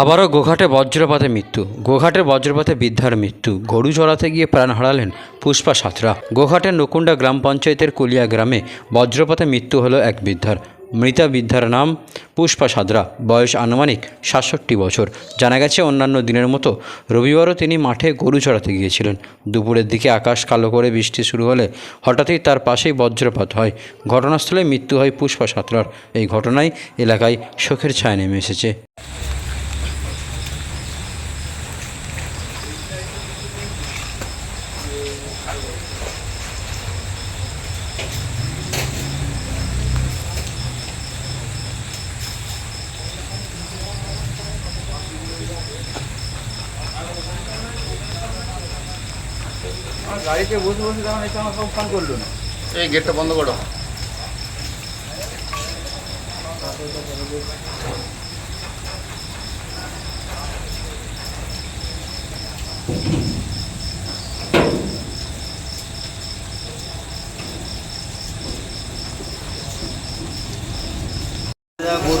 আবারও গোঘাটে বজ্রপাতে মৃত্যু। গোঘাটের বজ্রপাতে বৃদ্ধার মৃত্যু। গরু চড়াতে গিয়ে প্রাণ হারালেন পুষ্পা সাঁতরা। গোঘাটের নকুণ্ডা গ্রাম পঞ্চায়েতের কুলিয়া গ্রামে বজ্রপাতে মৃত্যু হলো এক বৃদ্ধার। মৃতা বৃদ্ধার নাম পুষ্পা সাদরা বয়স আনুমানিক সাতষট্টি বছর। জানা গেছে, অন্যান্য দিনের মতো রবিবারও তিনি মাঠে গরু চড়াতে গিয়েছিলেন। দুপুরের দিকে আকাশ কালো করে বৃষ্টি শুরু হলে হঠাৎই তার পাশেই বজ্রপাত হয়। ঘটনাস্থলে মৃত্যু হয় পুষ্পা সাঁতরার। এই ঘটনায় এলাকায় শোকের ছায়া নেমে এসেছে। গাড়িতে বসে বসে তখন এসে আমার সব ফোন করল না। এই গেটটা বন্ধ করো। গরু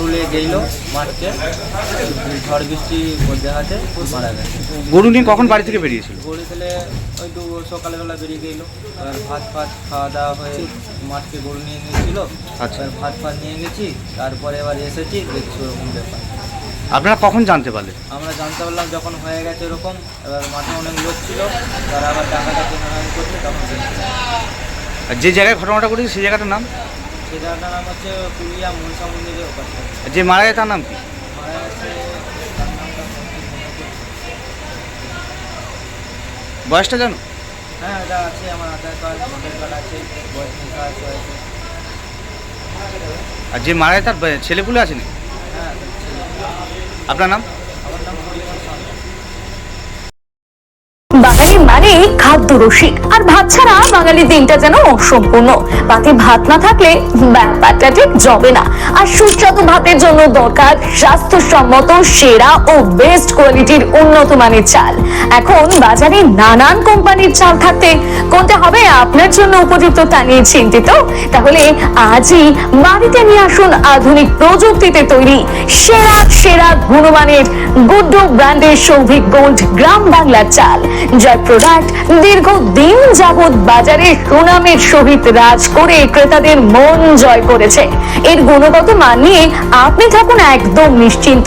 নিয়ে গেল মাঠকে ঝড় বৃষ্টি হাতে মারা গেছে। গরু নিয়ে কখন বাড়ি থেকে বেরিয়েছিল? গরু খেলে ওই তো সকালবেলা বেরিয়ে গেল এবার ভাত ফাত খাওয়া দাওয়া হয়ে মাঠকে গরু নিয়ে গেছিল আচ্ছা। ভাত ফাত নিয়ে গেছি তারপরে এবার এসেছি দেখছি ওরকম ব্যাপার। আপনারা কখন জানতে পারলেন? আমরা জানতে পারলাম যখন হয়ে গেছে এরকম এবার মাঠে অনেক লোক ছিল তারা আবার টাকাটা হানাহানি করছে তখন আর যে জায়গায় ঘটনাটা ঘটেছে সেই জায়গাটার নাম? সেই জায়গাটার নাম হচ্ছে পুরিয়া মনসা মন্দিরের ওপাশে। যে মারা যায় তার নাম কি? মারা গেছে তার নামটা পড়ছে না। বয়সটা জানো? হ্যাঁ এটা আছে আমার আধার কার্ড ভোটার কার্ড আছে বয়স। আর যে মারা তার ছেলেপুলে আছে নাকি? হ্যাঁ আপনার নাম? বাঙালি মানে খাদ্য রসিক। আর ভাত ছাড়া বাঙালির দিনটা যেন অসম্পূর্ণ। পাতে ভাত না থাকলে ব্যাপারটা ঠিক জবে না। আর সুস্বাদু ভাতের জন্য দরকার স্বাস্থ্যসম্মত, সেরা ও বেস্ট কোয়ালিটির উন্নত মানের চাল। এখন বাজারে নানান কোম্পানির চাল থাকতে কোনটা হবে আপনার জন্য উপযুক্ত তা নিয়ে চিন্তিত? তাহলে আজই বাড়িতে নিয়ে আসুন আধুনিক প্রযুক্তিতে তৈরি সেরা সেরা গুণমানের গুড্ডু ব্র্যান্ডের সৌভিক গোল্ড গ্রাম বাংলার চাল, যার প্রোডাক্ট দীর্ঘদিন যাবৎ বাজারে সুনামের সহিত রাজ করে ক্রেতাদের মন জয় করেছে। এর গুণগত মান নিয়ে আপনি থাকুন একদম নিশ্চিন্ত।